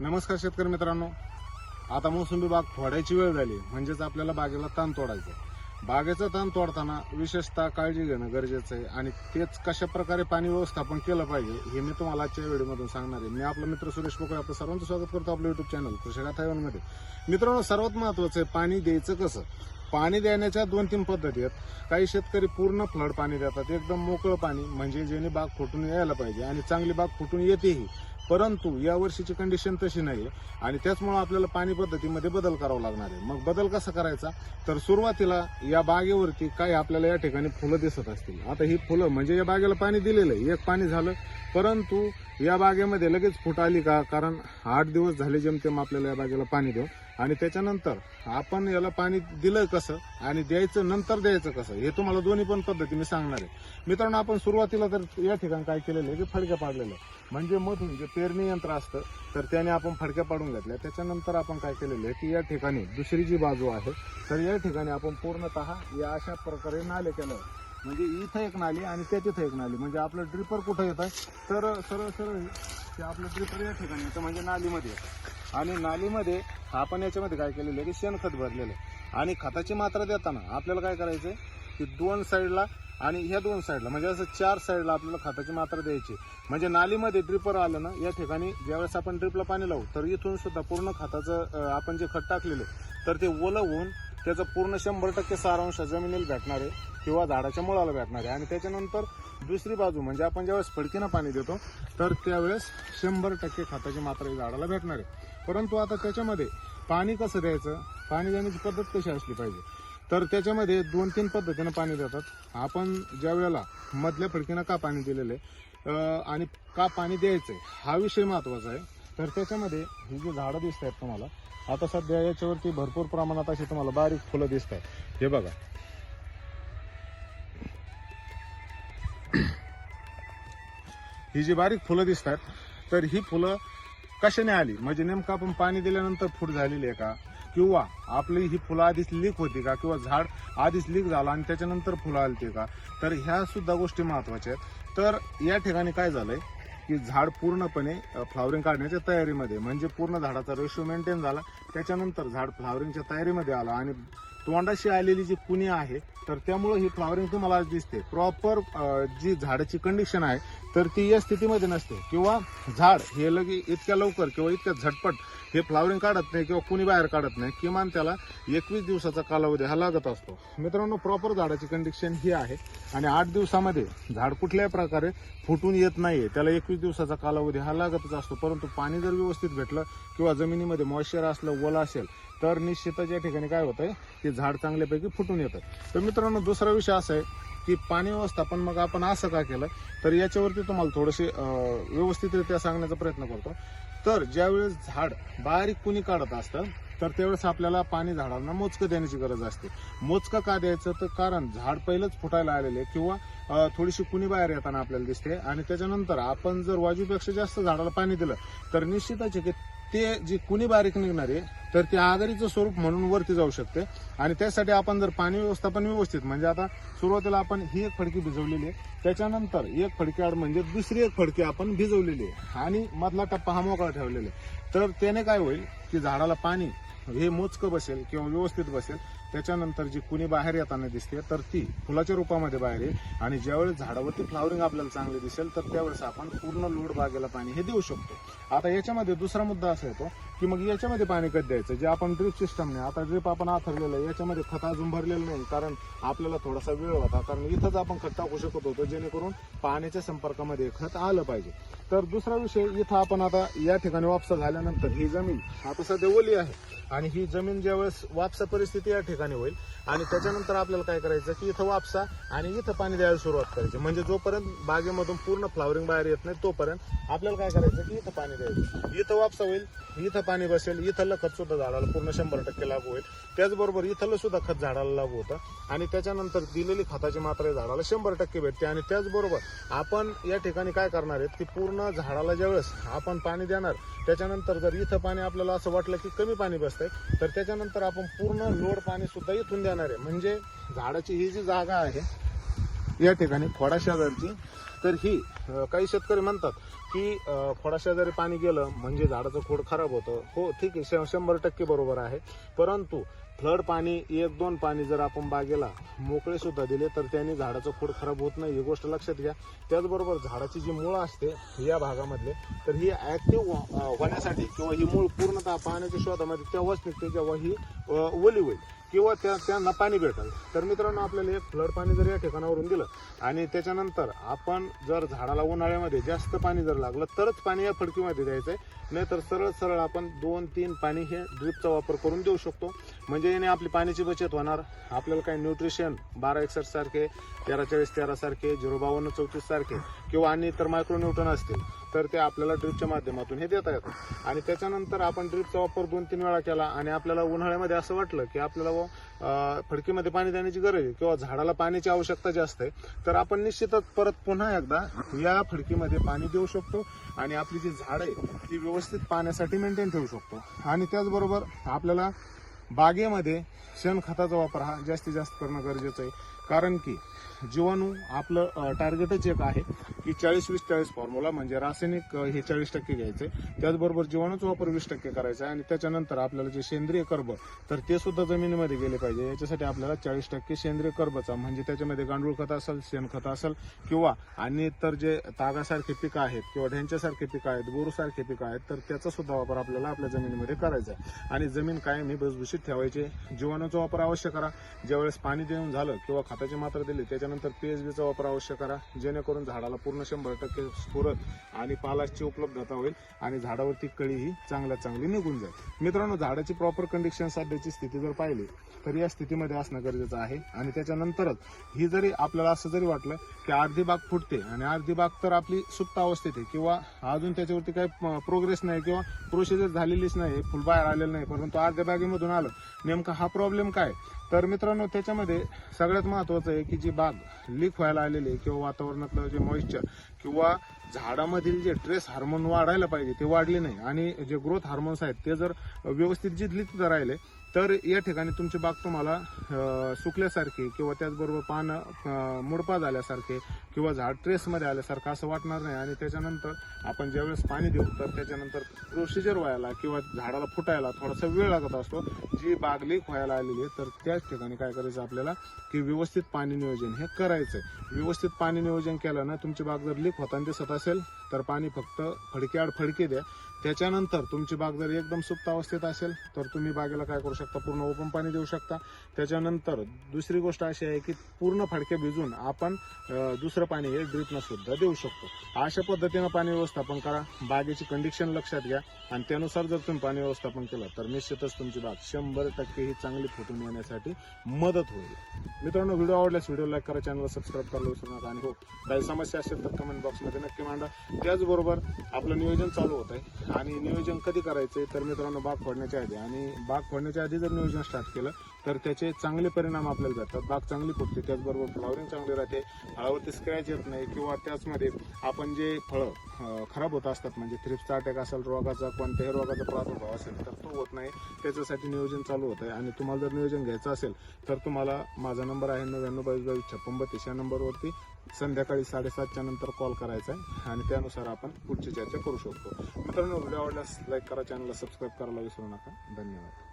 नमस्कार शेतकरी मित्रांनो. आता मोसंबी बाग फोडायची वेळ झाली. म्हणजेच आपल्याला बागेला ताण तोडायचं आहे. बागेचं ताण तोडताना विशेषतः काळजी घेणं गरजेचं आहे आणि तेच कशा प्रकारे पाणी व्यवस्थापन केलं पाहिजे हे मी तुम्हाला आजच्या व्हिडिओमधून सांगणार आहे. मी आपला मित्र सुरेश पोकळे आपलं सर्वांचं स्वागत करतो आपलं युट्यूब चॅनल कृषिका मध्ये. मित्रांनो सर्वात महत्वाचं आहे पाणी द्यायचं कसं? पाणी देण्याच्या दोन तीन पद्धती आहेत. काही शेतकरी पूर्ण फ्लड पाणी देतात. एकदम मोकळं पाणी म्हणजे जेणे बाग फुटून यायला पाहिजे आणि चांगली बाग फुटून येतेही. परंतु या वर्षीची कंडिशन तशी नाही आहे आणि त्याचमुळे आपल्याला पाणी पद्धतीमध्ये बदल करावा लागणार आहे. मग बदल कसा करायचा? तर सुरुवातीला या बागेवरती काही आपल्याला या ठिकाणी फुलं दिसत असतील. आता ही फुलं म्हणजे या बागेला पाणी दिलेलं आहे. एक पाणी झालं. परंतु या बागेमध्ये लगेच फुट आली का? कारण आठ दिवस झाले जेमतेम आपल्याला या बागेला पाणी देऊ आणि त्याच्यानंतर आपण याला पाणी दिलं कसं? आणि द्यायचं नंतर द्यायचं कसं? हे तुम्हाला दोन्ही पण पद्धती मी सांगणार आहे. मित्रांनो आपण सुरुवातीला तर या ठिकाणी काय केलेलं आहे? की फडक्या पाडलेलं. आहे म्हणजे मधून जे पेरणी यंत्र असतं तर त्याने आपण फडक्या पाडून घेतल्या. त्याच्यानंतर आपण काय केलेलं आहे की या ठिकाणी दुसरी जी बाजू आहे तर या ठिकाणी आपण पूर्णतः या अशा प्रकारे नाले केलं. म्हणजे इथं एक नाली आणि त्या तिथं एक नाली. म्हणजे आपलं ड्रिपर कुठं येत आहे तर सरळ सरळ ते आपलं ड्रिपर या ठिकाणी येतं म्हणजे नालीमध्ये येतं. आणि नालीमध्ये आपण याच्यामध्ये काय केलेलं आहे की शेणखत भरलेलं आहे. आणि खताची मात्रा देताना आपल्याला काय करायचं आहे की दोन साईडला आणि ह्या दोन साईडला म्हणजे असं चार साईडला आपल्याला खताची मात्रा द्यायची म्हणजे नालीमध्ये ड्रिपर आलं ना या ठिकाणी ज्यावेळेस आपण ड्रिपला पाणी लावू तर इथून सुद्धा पूर्ण खताचं आपण जे खत टाकलेलं तर ते ओलं होऊन त्याचं पूर्ण शंभर टक्के सारांश जमिनीला भेटणार आहे किंवा झाडाच्या मुळाला भेटणार आहे. आणि त्याच्यानंतर दुसरी बाजू म्हणजे आपण ज्यावेळेस फडकीनं पाणी देतो तर त्यावेळेस शंभर टक्के खताची मात्रा झाडाला भेटणार आहे. परंतु आता त्याच्यामध्ये पाणी कसं द्यायचं? पाणी देण्याची पद्धत कशी असली पाहिजे? तर त्याच्यामध्ये दोन तीन पद्धतीनं पाणी देतात. आपण ज्या वेळेला मधल्या फडकीनं का पाणी दिलेलं आहे आणि का पाणी द्यायचं आहे हा विषय महत्त्वाचा आहे. तर त्याच्यामध्ये ही जी झाडं दिसत आहेत तुम्हाला आता सध्या याच्यावरती भरपूर प्रमाणात अशी तुम्हाला बारीक फुलं दिसत आहेत हे बघा. ही जी बारीक फुलं दिसत आहेत तर ही फुलं कशाने आली? म्हणजे नेमकं आपण पाणी दिल्यानंतर फूट झालेली आहे का? किंवा आपली ही फुलं आधीच लीक होती का? किंवा झाड आधीच लीक झालं आणि त्याच्यानंतर फुलं आलती का? तर ह्या सुद्धा गोष्टी महत्त्वाच्या आहेत. तर या ठिकाणी काय झालंय? की झाड पूर्णपणे फ्लावरिंग काढण्याच्या तयारीमध्ये म्हणजे पूर्ण झाडाचा रेशो मेंटेन झाला. त्याच्यानंतर झाड फ्लावरिंगच्या तयारीमध्ये आला आणि तोंडाशी आलेली जी कुणी आहे तर त्यामुळे ही फ्लावरिंग तुम्हाला दिसते. प्रॉपर जी झाडाची कंडिशन आहे तर ती या स्थितीमध्ये नसते. किंवा झाड हे लगे इतक्या लवकर किंवा इतक्या झटपट हे फ्लॉवरिंग काढत नाही किंवा कुणी बाहेर काढत नाही किमान त्याला एकवीस दिवसाचा कालावधी हा लागत असतो. मित्रांनो प्रॉपर झाडाची कंडिशन ही आहे. आणि आठ दिवसामध्ये झाड कुठल्याही प्रकारे फुटून येत नाहीये. त्याला एकवीस दिवसाचा कालावधी हा लागतच असतो. परंतु पाणी जर व्यवस्थित भेटलं किंवा जमिनीमध्ये मॉइश्चर असलं ओला असेल तर निश्चितच या ठिकाणी काय होतंय की झाड चांगल्यापैकी फुटून येतं तर मित्रांनो दुसरा विषय असा आहे की पाणी व्यवस्थापन मग आपण असं का केलं तर याच्यावरती तुम्हाला थोडेसे व्यवस्थितरित्या सांगण्याचा प्रयत्न करतो. तर ज्यावेळेस झाड बारीक कुणी काढत असतं तर त्यावेळेस आपल्याला पाणी झाडांना मोजकं देण्याची गरज असते. मोजकं का द्यायचं? तर कारण झाड पहिलंच फुटायला आलेले किंवा थोडीशी कुणी बाहेर येताना आपल्याला दिसते आणि त्याच्यानंतर आपण जर वाजूपेक्षा जास्त झाडाला पाणी दिलं तर निश्चितच आहे की ते जी कुणी बारीक निघणारे तर ते आघाडीचं स्वरूप म्हणून वरती जाऊ शकते. आणि त्यासाठी आपण जर पाणी व्यवस्थापन व्यवस्थित म्हणजे आता सुरुवातीला आपण ही एक फडकी भिजवलेली आहे. त्याच्यानंतर एक फडकी आड म्हणजे दुसरी एक फडकी आपण भिजवलेली आहे. आणि मधला टप्पा हा मोकळा ठेवलेला आहे. तर त्याने काय होईल की झाडाला पाणी हे मोजकं बसेल किंवा व्यवस्थित बसेल. त्याच्यानंतर जी कुणी बाहेर येताना दिसते तर ती फुलाच्या रूपामध्ये बाहेर येईल. आणि ज्यावेळेस झाडावरती फ्लावरिंग आपल्याला चांगली दिसेल तर त्यावेळेस आपण पूर्ण लोड बागेला पाणी हे देऊ शकतो. आता याच्यामध्ये दुसरा मुद्दा असा येतो की मग याच्यामध्ये पाणी कधी द्यायचं? जे आपण ड्रिप सिस्टम नाही आता ड्रिप आपण आथरलेलं आहे याच्यामध्ये खत अजून भरलेलं नाही कारण आपल्याला थोडासा वेळ होता. कारण इथंच आपण खत टाकू शकत होतो जेणेकरून पाण्याच्या संपर्कामध्ये खत आलं पाहिजे. तर दुसरा विषय इथं आपण आता या ठिकाणी वापसा झाल्यानंतर ही जमीन आता सध्या ओली आहे. आणि ही जमीन ज्यावेळेस वापसा परिस्थिती या ठिकाणी होईल आणि त्याच्यानंतर आपल्याला काय करायचं की इथं वापसा आणि इथं पाणी द्यायला सुरुवात करायची. म्हणजे जोपर्यंत बागेमधून पूर्ण फ्लावरिंग बाहेर येत नाही तोपर्यंत आपल्याला काय करायचं की इथं पाणी द्यायचं. इथं वापसा होईल इथं पाणी बसेल इथलं खत सुद्धा झाडाला पूर्ण शंभर टक्के लागू होईल. त्याचबरोबर इथलं सुद्धा खत झाडाला लागू होतं. आणि त्याच्यानंतर दिलेली खताची मात्रा झाडाला शंभर टक्के भेटते. आणि त्याचबरोबर आपण या ठिकाणी काय करणार आहेत की पूर्ण झाडाला ज्यावेळेस आपण पाणी देणार त्याच्यानंतर जर इथं पाणी आपल्याला असं वाटलं की कमी पाणी बसतंय तर त्याच्यानंतर आपण पूर्ण लोड पाणी सुद्धा इथून देणार आहे. म्हणजे झाडाची ही जी जागा आहे या ठिकाणी खोडा शेजारची तर ही काही शेतकरी म्हणतात की अं, खोडाशेजारी पाणी गेलं म्हणजे झाडाचं खोड खराब होतं. हो ठीक आहे शंभर टक्के बरोबर आहे. परंतु फ्लड पाणी एक दोन पाणी जर आपण बागेला मोकळे सुद्धा दिले तर त्याने झाडाचं खोड खराब होत नाही. ही गोष्ट लक्षात घ्या. त्याचबरोबर झाडाची जी मुळं असते या भागामधले तर ही ऍक्टिव्ह होण्यासाठी किंवा ही मूळ पूर्णतः पाण्याच्या शोधामध्ये तेव्हाच निघते जेव्हा ही ओली होईल किंवा त्या त्यांना पाणी भेटेल. तर मित्रांनो आपल्याला एक फ्लड पाणी जर या ठिकाणावरून दिलं आणि त्याच्यानंतर आपण जर झाडाला उन्हाळ्यामध्ये जास्त पाणी जर लागलं तरच पाणी या फडकीमध्ये द्यायचं आहे नाहीतर सरळ सरळ आपण दोन तीन पाणी हे ड्रिपचा वापर करून देऊ शकतो. म्हणजे याने आपली पाण्याची बचत होणार. आपल्याला काही न्यूट्रिशन बारा एकसष्ट सारखे तेरा चाळीस तेरा सारखे झिरो बावन्न चौतीस सारखे किंवा आणि इतर मायक्रोन्यूटन असतील तर ते आपल्याला ड्रिपच्या माध्यमातून हे देता येतात. आणि त्याच्यानंतर आपण ड्रिपचा वापर दोन तीन वेळा केला आणि आपल्याला उन्हाळ्यामध्ये असं वाटलं की आपल्याला व, फडकीमध्ये पाणी देण्याची गरज आहे किंवा झाडाला पाण्याची आवश्यकता जास्त आहे तर आपण निश्चितच परत पुन्हा एकदा या फडकीमध्ये पाणी देऊ शकतो आणि आपली जी झाड आहे ती व्यवस्थित पाण्यासाठी मेंटेन ठेवू शकतो. आणि त्याचबरोबर आपल्याला बागेमध्ये शेणखताचा वापर हा जास्तीत जास्त करणं गरजेचं आहे. कारण की जीवाणू आपलं टार्गेटच एक आहे की चाळीस वीस चाळीस फॉर्म्युला म्हणजे रासायनिक हे चाळीस टक्के घ्यायचे. त्याचबरोबर जीवाणूचा वापर वीस टक्के करायचा आहे आणि त्याच्यानंतर आपल्याला जे सेंद्रिय कर्ब तर ते सुद्धा जमिनीमध्ये गेले पाहिजे. याच्यासाठी आपल्याला चाळीस टक्के सेंद्रिय कर्बचा म्हणजे त्याच्यामध्ये गांडूळ खत असेल शेणखत असेल किंवा आणि इतर जे तागासारखे पिकं आहेत किंवा ढ्यांच्यासारखे पिकं आहेत बोरूसारखे पिकं आहेत तर त्याचा सुद्धा वापर आपल्याला आपल्या जमिनीमध्ये करायचा आहे. आणि जमीन कायम ही भुसभुशीत ठेवायची जीवाणूचा वापर अवश्य करा. ज्यावेळेस पाणी देऊन झालं किंवा खताची मात्रा दिली. त्याच्यानंतर पी एच बीचा वापर अवश्य करा. जेणेकरून झाडाला पूर्ण शंभर टक्के स्फुरत आणि पालाची उपलब्धता होईल आणि झाडावरती कळी ही चांगल्यात चांगली निघून जाईल. मित्रांनो झाडाची प्रॉपर कंडिशन सध्याची स्थिती जर पाहिली तर या स्थितीमध्ये असणं गरजेचं आहे. आणि त्याच्यानंतरच ही जरी आपल्याला असं जरी वाटलं की अर्धी बाग फुटते आणि अर्धी बाग तर आपली सुप्त अवस्थेत आहे किंवा अजून त्याच्यावरती काही प्रोग्रेस नाही किंवा प्रोसिजर झालेलीच नाही फुल बाहेर आलेलं नाही परंतु अर्ध्या बागेमधून आलं. नेमका हा प्रॉब्लेम काय? तर मित्रांनो त्याच्यामध्ये सगळ्यात महत्वाचं आहे की जी बाग लीक व्हायला आलेली आहे किंवा वातावरणातलं जे मॉइश्चर किंवा झाडामधील जे ट्रेस हार्मोन वाढायला पाहिजे ते वाढले नाही. आणि जे ग्रोथ हार्मोन्स आहेत ते जर व्यवस्थित जिथले तिथं राहिले तर या ठिकाणी तुमची बाग तुम्हाला सुकल्यासारखी किंवा त्याचबरोबर पान मुडपा झाल्यासारखे किंवा झाड ट्रेसमध्ये आल्यासारखं असं वाटणार नाही. आणि त्याच्यानंतर आपण ज्यावेळेस पाणी देऊ तर त्याच्यानंतर प्रोसिजर व्हायला किंवा झाडाला फुटायला थोडासा वेळ लागत असतो. जी बाग लीक व्हायला आलेली आहे तर त्याच ठिकाणी काय करायचं आपल्याला की व्यवस्थित पाणी नियोजन हे करायचं व्यवस्थित पाणी नियोजन केलं ना तुमची बाग जर लीक होताना दिसत असेल तर पाणी फक्त फडक्याआड फडके द्या. त्याच्यानंतर तुमची बाग जर एकदम सुप्त अवस्थेत असेल तर तुम्ही बागेला काय करू शकता? पूर्ण ओपन पाणी देऊ शकता. त्याच्यानंतर दुसरी गोष्ट अशी आहे की पूर्ण फडके भिजून आपण दुसरं पाणी हे ड्रिपनं सुद्धा देऊ शकतो. अशा पद्धतीनं पाणी व्यवस्थापन करा. बागेची कंडिशन लक्षात घ्या. आणि त्यानुसार जर तुम्ही पाणी व्यवस्थापन केलं तर निश्चितच तुमची बाग शंभर टक्के ही चांगली फुटून येण्यासाठी मदत होईल. मित्रांनो व्हिडिओ आवडल्यास व्हिडिओ लाईक करा चॅनलला सबस्क्राईब करायला विसरू नका. आणि हो काही समस्या असेल तर कमेंट बॉक्समध्ये नक्की मांडा. त्याचबरोबर आपलं नियोजन चालू होत आहे. आणि नियोजन कधी करायचं आहे तर मित्रांनो बाग फोडण्याच्या आधी. आणि बाग फोडण्याच्या आधी जर नियोजन स्टार्ट केलं तर त्याचे चांगले परिणाम आपल्याला भेटतात बाग चांगली फुटते त्याचबरोबर फ्लॉवरिंग चांगली राहते. फळावरती स्क्रॅच येत नाही किंवा त्याचमध्ये आपण जे फळं खराब होत असतात म्हणजे थ्रिप्सचा अटॅक असेल रोगाचा कोणत्याही रोगाचा प्रादुर्भाव असेल तर तो होत नाही. त्याच्यासाठी नियोजन चालू होत आहे आणि तुम्हाला जर नियोजन घ्यायचं असेल तर तुम्हाला माझा नंबर आहे नव्याण्णव बावीस बावीस छप्पन बत्तीस या नंबरवरती संध्याकाळी साडेसातच्या नंतर कॉल करायचा आहे. आणि त्यानुसार आपण पुढची चर्चा करू शकतो. मित्रांनो व्हिडिओ आवडल्यास लाईक करा चॅनलला सबस्क्राईब करायला विसरू नका. धन्यवाद.